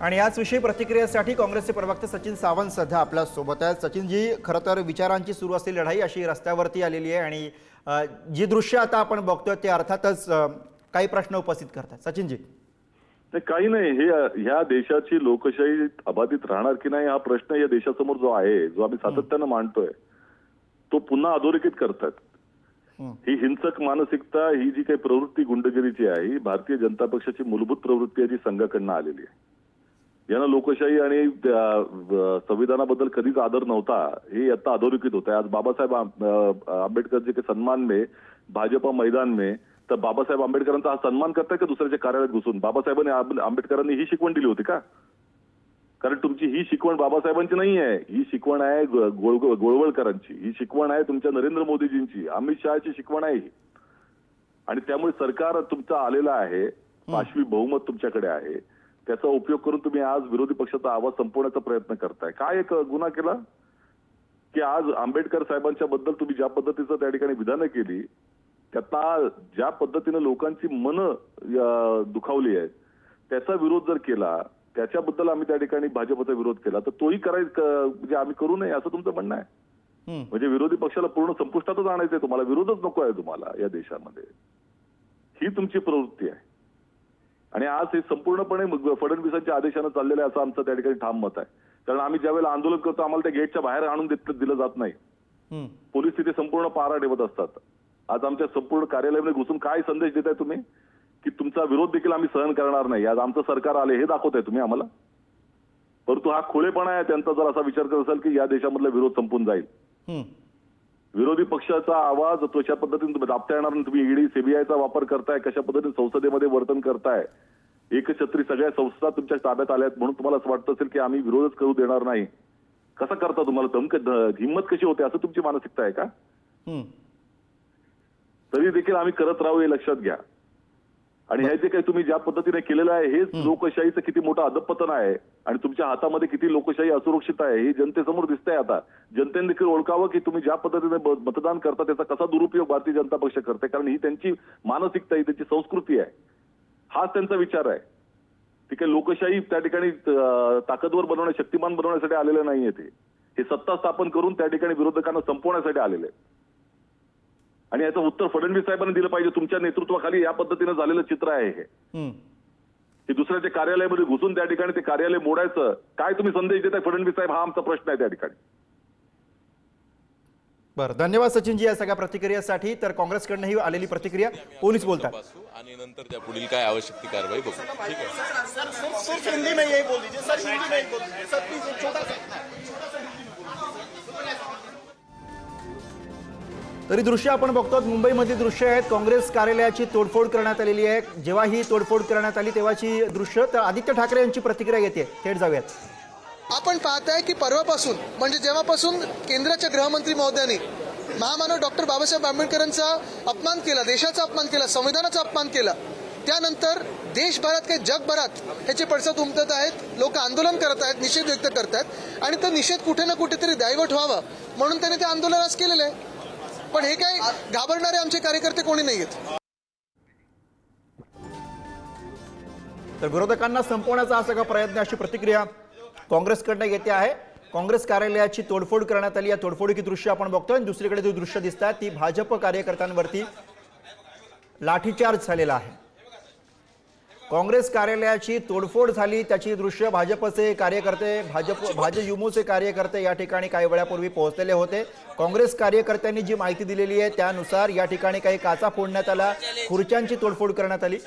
आणि याच विषयी प्रतिक्रियेसाठी काँग्रेसचे प्रवक्ते सचिन सावंत सध्या आपल्यासोबत आहेत. सचिनजी खरं तर विचारांची सुरू असलेली लढाई अशी रस्त्यावरती आलेली आहे आणि जी दृश्य आता आपण बघतोय ते अर्थातच काही प्रश्न उपस्थित करतात. सचिनजी. नाही काही नाही. हे ह्या देशाची लोकशाही अबाधित राहणार की नाही हा प्रश्न या देशासमोर जो आहे जो आम्ही सातत्यानं मांडतोय तो पुन्हा अधोरेखित करतात. हं. ही हिंसक मानसिकता ही जी काही प्रवृत्ती गुंडगिरीची आहे ही भारतीय जनता पक्षाची मूलभूत प्रवृत्ती आहे जी संघाकडनं आलेली आहे. यांना लोकशाही आणि संविधानाबद्दल कधीच आदर नव्हता. हे आता अधोरेखित होत आहे आज बाबासाहेब आं- के आंबेडकर सन्मान में भाजपा मैदान में तर बाबासाहेब आंबेडकरांचा हा सन्मान करताय का दुसऱ्याच्या कार्यालयात घुसून? बाबासाहेबांनी आंबेडकरांनी ही शिकवण दिली होती का? कारण तुमची ही शिकवण बाबासाहेबांची नाही आहे. ही शिकवण आहे गोळवळकरांची. ही शिकवण आहे तुमच्या नरेंद्र मोदीजींची. अमित शहाची शिकवण आहे ही. आणि त्यामुळे सरकार तुमचं आलेलं आहे. पाशवी बहुमत तुमच्याकडे आहे. त्याचा उपयोग करून तुम्ही आज विरोधी पक्षाचा आवाज संपवण्याचा प्रयत्न करताय. काय एक गुन्हा केला? की आज आंबेडकर साहेबांच्या बद्दल तुम्ही ज्या पद्धतीचं त्या ठिकाणी विधानं केली त्याता ज्या पद्धतीनं लोकांची मन दुखावली आहेत त्याचा विरोध जर केला त्याच्याबद्दल आम्ही त्या ठिकाणी भाजपचा विरोध केला तर तोही करायचं म्हणजे आम्ही करू नये असं तुमचं म्हणणं आहे. म्हणजे विरोधी पक्षाला पूर्ण संपुष्टातच आणायचंय तुम्हाला विरोधच नको आहे तुम्हाला या देशामध्ये. ही तुमची प्रवृत्ती आहे. आणि आज हे संपूर्णपणे फडणवीसांच्या आदेशानं चाललेलं आहे असं आमचं त्या ठिकाणी ठाम मत आहे. कारण आम्ही ज्यावेळेला आंदोलन करतो आम्हाला त्या गेटच्या बाहेर आणून दिलं जात नाही. पोलीस तिथे संपूर्ण पारा ठेवत असतात. आज आमच्या संपूर्ण कार्यालयामध्ये घुसून काय संदेश देताय तुम्ही? की तुमचा विरोध देखील आम्ही सहन करणार नाही. आज आमचं सरकार आले हे दाखवताय तुम्ही आम्हाला? परंतु हा खुलेपणा आहे त्यांचा जर असा विचार करत असाल की या देशामधला विरोध संपून जाईल. विरोधी पक्षाचा आवाज तशा पद्धतीने दाबता येणार नाही. तुम्ही ईडी सीबीआयचा वापर करताय कशा पद्धतीने संसदेमध्ये वर्तन करताय? एकछत्री सगळ्या संस्था तुमच्या ताब्यात आल्यात म्हणून तुम्हाला असं वाटतं असेल की आम्ही विरोधच करू देणार नाही. कसं करता तुम्हाला? दमक हिंमत कशी होते? असं तुमची मानसिकता आहे का. तरी देखील आम्ही करत राहू हे लक्षात घ्या. आणि हे जे काही तुम्ही ज्या पद्धतीने केलेलं आहे हेच लोकशाहीचं किती मोठं अधपतन आहे आणि तुमच्या हातामध्ये किती लोकशाही असुरक्षित आहे हे जनतेसमोर दिसतंय आता. जनतेने देखील ओळखावं की तुम्ही ज्या पद्धतीने मतदान करता त्याचा कसा दुरुपयोग भारतीय जनता पक्ष करते? कारण ही त्यांची मानसिकता आहे त्यांची संस्कृती आहे. हाच त्यांचा विचार आहे. ती काही लोकशाही त्या ठिकाणी ताकदवर बनवण्या शक्तिमान बनवण्यासाठी आलेलं नाहीये ते. हे सत्ता स्थापन करून त्या ठिकाणी विरोधकांना संपवण्यासाठी आलेले आहे. आणि याचं उत्तर फडणवीस साहेबांनी दिलं पाहिजे तुमच्या नेतृत्वाखाली या पद्धतीनं झालेलं चित्र आहे हे हं. की दुसऱ्याच्या कार्यालयामध्ये घुसून त्या ठिकाणी ते कार्यालय मोडायचं काय तुम्ही संदेश देताय फडणवीस साहेब हा आमचा प्रश्न आहे त्या ठिकाणी बरं धन्यवाद सचिनजी या सगळ्या प्रतिक्रियेसाठी तर काँग्रेसकडनं ही आलेली प्रतिक्रिया पोलीस बोलतात आणि नंतर त्या पुढील काय आवश्यक ती कारवाई बघू ठीक आहे तरी दृश्य आपण बघतो मुंबईमधली दृश्य आहेत. काँग्रेस कार्यालयाची तोडफोड करण्यात आलेली आहे. जेव्हा ही तोडफोड करण्यात आली तेव्हाची दृश्य. तर आदित्य ठाकरे यांची प्रतिक्रिया येते. थेट जाऊयात. आपण पाहताय की परवापासून म्हणजे जेव्हापासून केंद्राच्या गृहमंत्री महोदयांनी महामानव डॉक्टर बाबासाहेब आंबेडकरांचा अपमान केला देशाचा अपमान केला संविधानाचा अपमान केला त्यानंतर देशभरात काही जगभरात ह्याचे पडसाद उमटत आहेत. लोक आंदोलन करत आहेत निषेध व्यक्त करत आहेत. आणि तो निषेध कुठे ना कुठेतरी दैवट व्हावा म्हणून त्यांनी ते आंदोलन आज केलेलं आहे. पण हे काय घाबरणारे आमचे कार्यकर्ते कोणी नाही आहेत तर विरोधकांना संपवण्याचा हा सगळा प्रयत्न अशी प्रतिक्रिया काँग्रेसकडनं येते आहे. काँग्रेस कार्यालयाची तोडफोड करण्यात आली. या तोडफोडीची दृश्य आपण बघतोय आणि दुसरीकडे जी दृश्य दिसतात ती भाजप कार्यकर्त्यांवरती लाठीचार्ज झालेला आहे. काँग्रेस कार्यालयाची तोडफोड झाली त्याची दृश्य भाजपचे कार्यकर्ते भाजप भाजप युमोचे कार्यकर्ते या ठिकाणी काही वेळापूर्वी पोहोचलेले होते. काँग्रेस कार्यकर्त्यांनी जी माहिती दिलेली आहे त्यानुसार या ठिकाणी काही काचा फोडण्यात आला खुर्च्यांची तोडफोड करण्यात आली.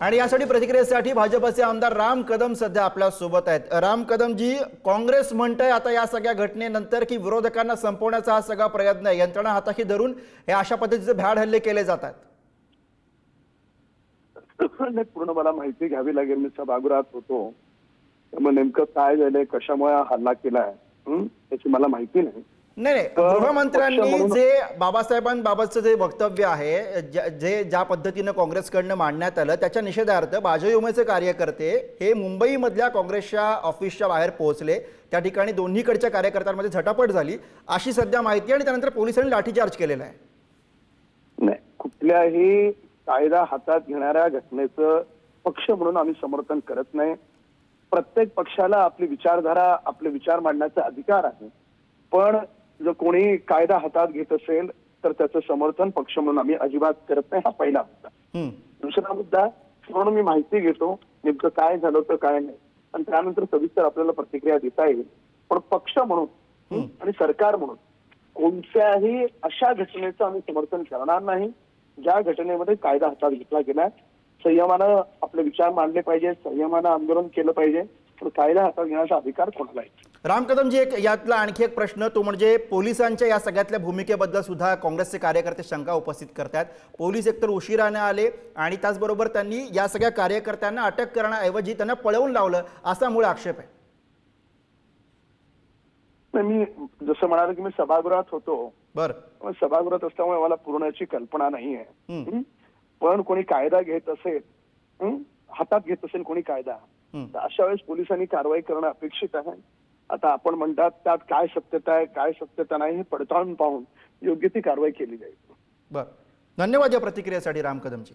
आणि यासाठी प्रतिक्रियेसाठी भाजपचे आमदार राम कदम सध्या आपल्यासोबत आहेत. राम कदम जी काँग्रेस म्हणतंय आता या सगळ्या घटनेनंतर की विरोधकांना संपवण्याचा हा सगळा प्रयत्न आहे. यंत्रणा हाताशी धरून हे अशा पद्धतीचे भ्याड हल्ले केले जातात. पूर्ण मला माहिती घ्यावी लागेल. मी सभागृहात होतो. त्यामुळे नेमकं काय झालंय कशामुळे हा हल्ला केलाय याची मला माहिती नाही. नाही नाही. गृहमंत्र्यांनी जे बाबासाहेबांबाबतचं जे वक्तव्य आहे ज- ज्या पद्धतीनं काँग्रेसकडनं मांडण्यात आलं त्याच्या निषेधार्थ भाजयुमेचे कार्यकर्ते हे मुंबईमधल्या काँग्रेसच्या ऑफिसच्या बाहेर पोहोचले. त्या ठिकाणी दोन्हीकडच्या कार्यकर्त्यांमध्ये झटापट झाली. अशी सध्या माहिती आणि त्यानंतर पोलिसांनी लाठीचार्ज केलेला आहे. नाही कुठल्याही कायदा हातात घेणाऱ्या घटनेचं पक्ष म्हणून आम्ही समर्थन करत नाही. प्रत्येक पक्षाला आपली विचारधारा आपले विचार मांडण्याचा अधिकार आहे. पण जर कोणी कायदा हातात घेत असेल तर त्याचं समर्थन पक्ष म्हणून आम्ही अजिबात करत नाही हा पहिला मुद्दा. दुसरा मुद्दा म्हणून मी माहिती घेतो नेमकं काय झालं होतं काय नाही. आणि त्यानंतर सविस्तर आपल्याला प्रतिक्रिया देता येईल. पण पक्ष म्हणून आणि सरकार म्हणून कोणत्याही अशा घटनेचं आम्ही समर्थन करणार नाही ज्या घटनेमध्ये कायदा हातात घेतला गेलाय संयमानं आपले विचार मांडले पाहिजे संयमानं आंदोलन केलं पाहिजे पण कायदा हातात घेण्याचा अधिकार कोणाला आहे? राम कदमजी एक यातला आणखी एक प्रश्न तो म्हणजे पोलिसांच्या या सगळ्यातल्या भूमिकेबद्दल सुद्धा काँग्रेसचे कार्यकर्ते शंका उपस्थित करतात पोलीस एकतर उशिराने आले आणि त्याचबरोबर त्यांनी या सगळ्या कार्यकर्त्यांना अटक करण्याऐवजी त्यांना पळवून लावलं असा मूळ आक्षेप आहे नाही, मी जसं म्हणालो की मी सभागृहात होतो बरं सभागृहात असल्यामुळे मला पूर्ण याची कल्पना नाहीये हम्म. हं? पण कोणी कायदा घेत असेल? हातात घेत असेल कोणी कायदा. तर अशा वेळेस पोलिसांनी कारवाई करणं अपेक्षित आहे आता आपण म्हणतात त्यात काय सत्यता आहे काय सत्यता नाही हे पडताळून पाहून योग्य ती कारवाई केली जाईल. बर. धन्यवाद या प्रतिक्रियेसाठी राम कदमजी.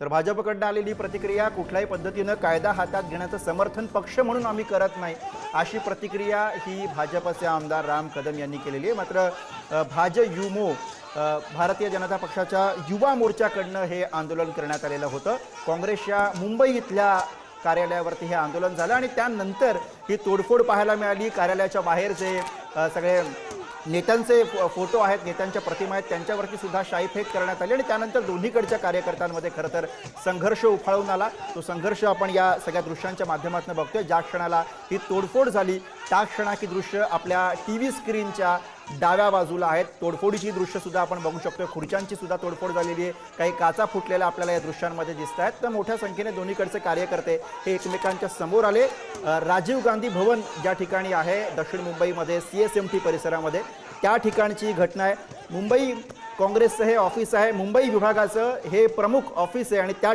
तर भाजपकडनं आलेली प्रतिक्रिया कुठल्याही पद्धतीनं कायदा हातात घेण्याचं समर्थन पक्ष म्हणून आम्ही करत नाही. अशी प्रतिक्रिया ही भाजपचे आमदार राम कदम यांनी केलेली आहे. मात्र भाज युमो भारतीय जनता पक्षाच्या युवा मोर्चाकडनं हे आंदोलन करण्यात आलेलं होतं. काँग्रेसच्या मुंबई इथल्या कार्यालयावरती हे आंदोलन झालं आणि त्यानंतर ही तोडफोड पाहायला मिळाली. कार्यालयाच्या बाहेर जे सगळे नेत्यांचे फोटो आहेत नेत्यांच्या प्रतिमा आहेत त्यांच्यावरती सुद्धा शाईफेक करण्यात आली आणि त्यानंतर दोन्हीकडच्या कार्यकर्त्यांमध्ये खरं तर संघर्ष उफाळून आला. तो संघर्ष आपण या सगळ्या दृश्यांच्या माध्यमातून बघतोय. ज्या क्षणाला ही तोडफोड झाली त्या क्षणाची दृश्य आपल्या टी व्ही स्क्रीनच्या डाव्या बाजूला आहेत. तोडफोडीची दृश्य सुद्धा आपण बघू शकतो खुर्च्यांची सुद्धा तोडफोड झालेली आहे. काही काचा फुटलेल्या आपल्याला या दृश्यांमध्ये दिसत आहेत. तर मोठ्या संख्येने दोन्हीकडचे कार्यकर्ते हे एकमेकांच्या समोर आले. राजीव गांधी भवन ज्या ठिकाणी आहे दक्षिण मुंबईमध्ये सी एस एम टी परिसरामध्ये त्या ठिकाणची घटना आहे. मुंबई काँग्रेसचं हे ऑफिस आहे. मुंबई विभागाचं हे प्रमुख ऑफिस आहे आणि त्या